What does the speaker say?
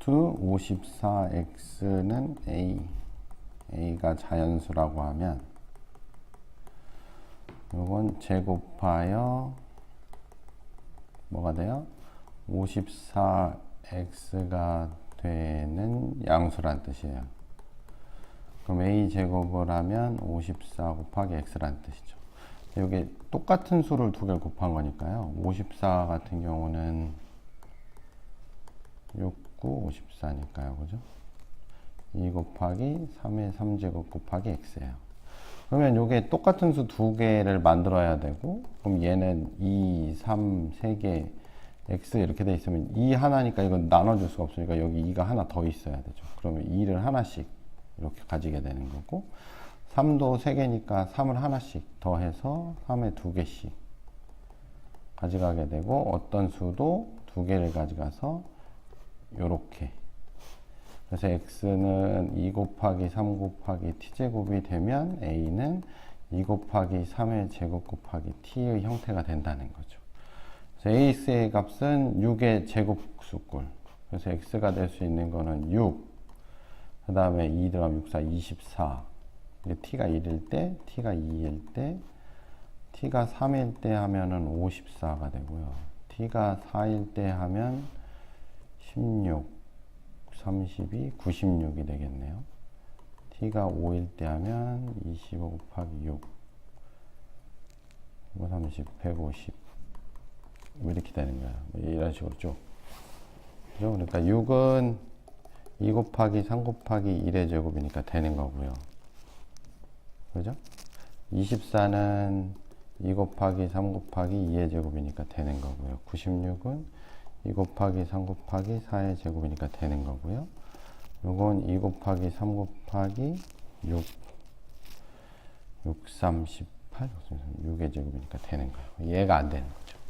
to 54x는 a a가 자연수라고 하면 요건 제곱하여 뭐가 돼요? 54x가 되는 양수란 뜻이에요. 그럼 a 제곱을 하면 54 곱하기 x란 뜻이죠. 여기 똑같은 수를 두 개를 곱한 거니까요. 54 같은 경우는 6, 9, 54니까요. 그죠? 2 곱하기 3의 3제곱 곱하기 x예요. 그러면 이게 똑같은 수 두 개를 만들어야 되고 그럼 얘는 2, 3, 3개 x 이렇게 돼 있으면 2 하나니까 이건 나눠줄 수가 없으니까 여기 2가 하나 더 있어야 되죠. 그러면 2를 하나씩 이렇게 가지게 되는 거고 3도 3개니까 3을 하나씩 더해서 3에 2개씩 가져가게 되고 어떤 수도 두 개를 가져가서 요렇게 그래서 x는 2 곱하기 3 곱하기 t제곱이 되면 a는 2 곱하기 3의 제곱 곱하기 t의 형태가 된다는 거죠. 그래서 ax의 값은 6의 제곱수꼴. 그래서 x가 될 수 있는 거는 6. 그 다음에 2 들어가면 6, 4, 24. 이게 t가 1일 때, t가 2일 때, t가 3일 때 하면은 54가 되고요. t가 4일 때 하면 16, 32, 96이 되겠네요. t가 5일 때 하면 25 곱하기 6, 5, 30, 150. 뭐 이렇게 되는 거야. 뭐 이런 식으로 쭉. 그죠? 그러니까 6은 2 곱하기 3 곱하기 1의 제곱이니까 되는 거고요. 그죠? 24는 2 곱하기 3 곱하기 2의 제곱이니까 되는 거고요. 96은 2 곱하기 3 곱하기 4의 제곱이니까 되는 거고요. 요건 2 곱하기 3 곱하기 6, 6, 3, 18, 6의 제곱이니까 되는 거예요. 얘가 안 되는 거죠.